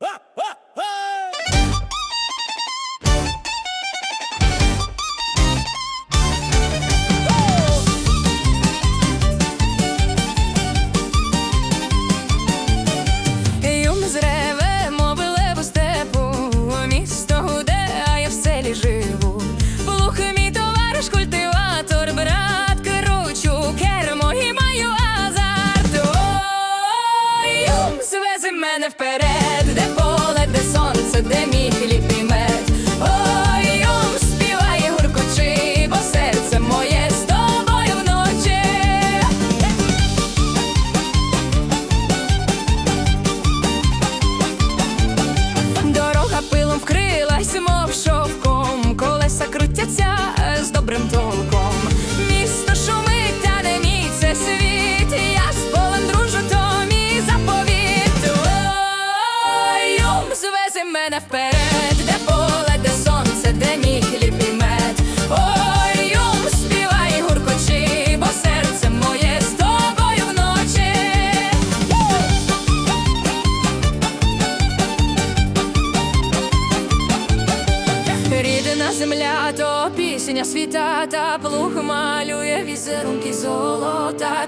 Юм мене вперед, де поле, де сонце, де мій хліб Юм мене вперед, де поле, де сонце, де мій хліб і мед. Ой, Юм співай, гуркочи, бо серце моє з тобою вночі. Рідна земля, то пісня світа, та плуг малює візерунки золота.